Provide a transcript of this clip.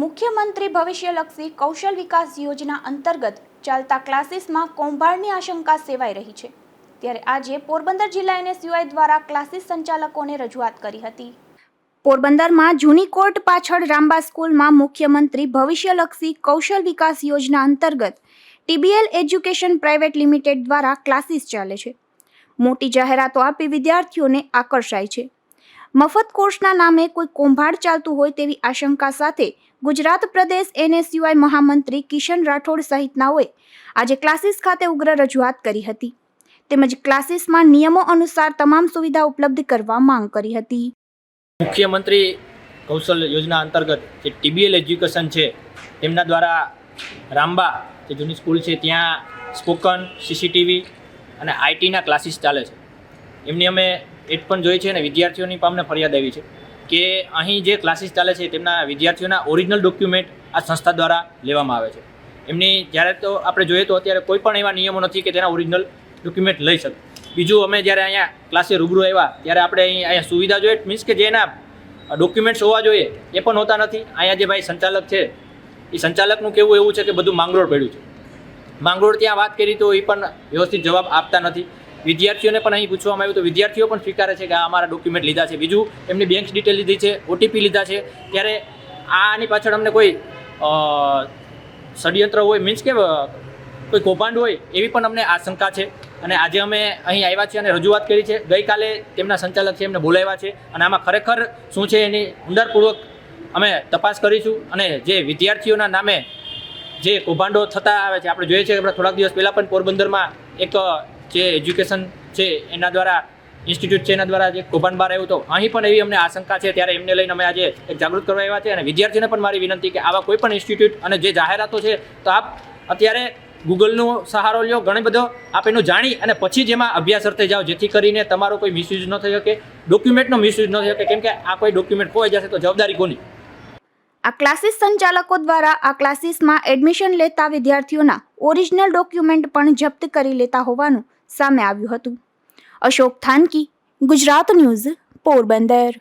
મુખ્યમંત્રી ભવિષ્યલક્ષી કૌશલ વિકાસ યોજના અંતર્ગત ચાલતા ક્લાસીસમાં કૌભાંડની આશંકા સેવાઈ રહી છે. ત્યારે આજે પોરબંદર જિલ્લા એનએસયુઆઈ દ્વારા ક્લાસીસ સંચાલકોને રજૂઆત કરી હતી. પોરબંદરમાં જૂની કોર્ટ પાછળ રામબા સ્કૂલમાં મુખ્યમંત્રી ભવિષ્યલક્ષી કૌશલ વિકાસ યોજના અંતર્ગત ટીબીએલ એજ્યુકેશન પ્રાઇવેટ લિમિટેડ દ્વારા ક્લાસીસ ચાલે છે. મોટી જાહેરાતો આપી વિદ્યાર્થીઓને આકર્ષાય છે. મફત કોર્સના નામે કોઈ કૌભાંડ ચાલતું હોય તેવી આશંકા સાથે ગુજરાત પ્રદેશ એનએસયુઆઈ મહામંત્રી કિશન રાઠોડ સહિતનાઓએ આજે ક્લાસીસ ખાતે ઉગ્ર રજૂઆત કરી હતી. તેમજ ક્લાસીસમાં નિયમો અનુસાર તમામ સુવિધા ઉપલબ્ધ કરવા માંગ કરી હતી. મુખ્યમંત્રી કૌશલ યોજના અંતર્ગત જે ટીબીએલ એજ્યુકેશન છે, તેમના દ્વારા રામબા, જે જૂની સ્કૂલ છે, ત્યાં સ્પોકન, સીસીટીવી અને આઈટીના ક્લાસીસ ચાલે છે. એમની અમે એડ પણ જોઈ છે અને વિદ્યાર્થીઓની પણ અમને ફરિયાદ આવી છે કે અહીં જે ક્લાસીસ ચાલે છે, તેમના વિદ્યાર્થીઓના ઓરિજિનલ ડોક્યુમેન્ટ આ સંસ્થા દ્વારા લેવામાં આવે છે. એમની જ્યારે તો આપણે જોઈએ તો અત્યારે કોઈ પણ એવા નિયમો નથી કે તેના ઓરિજિનલ ડોક્યુમેન્ટ લઈ શકે. બીજું અમે જ્યારે અહીંયા ક્લાસે રૂબરૂ આવ્યા, ત્યારે આપણે અહીં, અહીંયા સુવિધા જોઈએ મીન્સ કે જેના ડોક્યુમેન્ટ્સ હોવા જોઈએ, એ પણ હોતા નથી. અહીંયા જે ભાઈ સંચાલક છે, એ સંચાલકનું કેવું એવું છે કે બધું માંગરોળ પડ્યું છે. માંગરોળ ત્યાં વાત કરી તો એ પણ વ્યવસ્થિત જવાબ આપતા નથી. વિદ્યાર્થીઓને પણ અહીં પૂછવામાં આવ્યું તો વિદ્યાર્થીઓ પણ સ્વીકારે છે કે આ અમારા ડોક્યુમેન્ટ લીધા છે. બીજું, એમની બેંક ડિટેલ લીધી છે ઓટીપી લીધા છે. ત્યારે આની પાછળ અમને કોઈ ષડયંત્ર હોય મીન્સ કે કોઈ કૌભાંડ હોય એવી પણ અમને આશંકા છે. અને આજે અમે અહીં આવ્યા છીએ અને રજૂઆત કરી છે. ગઈકાલે તેમના સંચાલક છે, એમને બોલાવ્યા છે. અને આમાં ખરેખર શું છે એની ઊંડાણપૂર્વક અમે તપાસ કરીશું. અને જે વિદ્યાર્થીઓના નામે જે કૌભાંડો થતા આવે છે, આપણે જોઈએ છીએ કે થોડાક દિવસ પહેલાં પણ પોરબંદરમાં એક જે એજ્યુકેશન છે, એના દ્વારા, ઇન્સ્ટિટ્યૂટ છે એના દ્વારા જે કૌભાંડ બહાર આવ્યું તો, અહીં પણ એવી અમને આશંકા છે. ત્યારે એમને લઈને અમે આજે એક જાગૃત કરવા આવ્યા છે અને વિદ્યાર્થીઓને પણ મારી વિનંતી કે આવા કોઈ પણ ઇન્સ્ટિટ્યૂટ અને જે જાહેરાતો છે, તો આપ અત્યારે ગૂગલનો સહારો લ્યો, ઘણી બધો આપ એનું જાણી અને પછી જ એમાં અભ્યાસ અર્થે જાઓ, જેથી કરીને તમારો કોઈ મિસયુઝ ન થઈ શકે, ડોક્યુમેન્ટનો મિસયુઝ ન થઈ શકે. કેમ કે આ કોઈ ડોક્યુમેન્ટ ખોવાઈ જશે તો જવાબદારી કોની? આ ક્લાસીસ સંચાલકો દ્વારા આ ક્લાસીસમાં એડમિશન લેતા વિદ્યાર્થીઓના ઓરિજિનલ ડોક્યુમેન્ટ પણ જપ્ત કરી લેતા હોવાનું સામે આવ્યું હતું. અશોક થાનકી ગુજરાત ન્યૂઝ પોરબંદર.